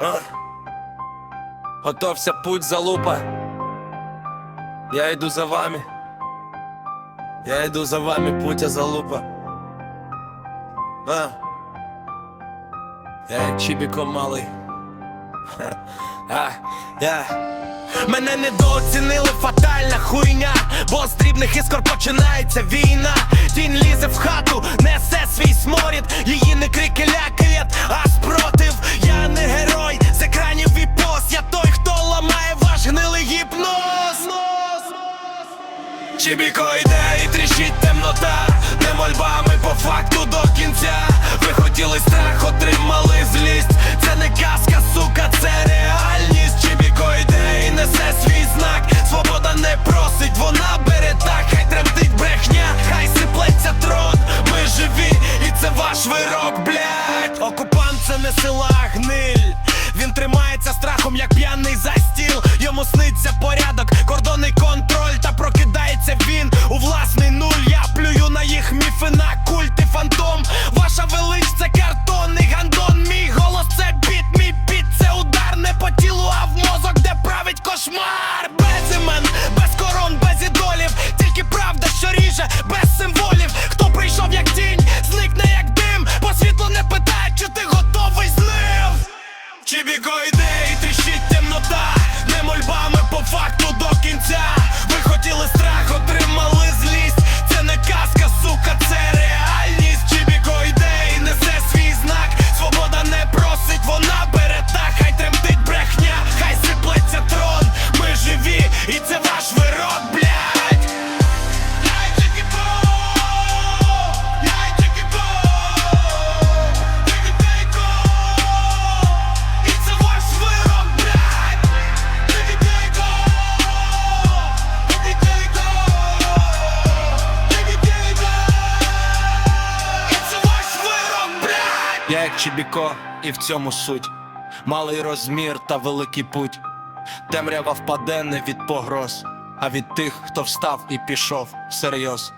А? Готовся путь залупа. Я йду за вами. Я йду за вами, путя залупа. А? Я Чібіко малий. А, я. Мене недооцінили фатальна хуйня, бо з дрібних іскор починається війна. Тінь лізе в хату, несе свій сморід, її не крики Чібіко йде і тріщить темнота, не мольбами по факту до кінця. Ви хотіли страх, отримали злість. Це не казка, сука, це реальність. Чібіко йде і несе свій знак. Свобода не просить, вона бере так. Хай тремтить брехня, хай сиплеться трон. Ми живі, і це ваш вирок, блядь. Окупант це не сила а гниль. Він тримається страхом, як п'яний за стіл. Йому сниться до Ми хотіли страх, отримали злість. Це не казка, сука, це реальність. Чібіко йде і несе свій знак. Свобода не просить, вона бере так Хай тремтить брехня, хай сиплеться трон. Ми живі, і це ваш вирок, Я як Чібіко, і в цьому суть. Малий розмір та великий путь. Темрява впаде не від погроз, а від тих, хто встав і пішов всерйоз.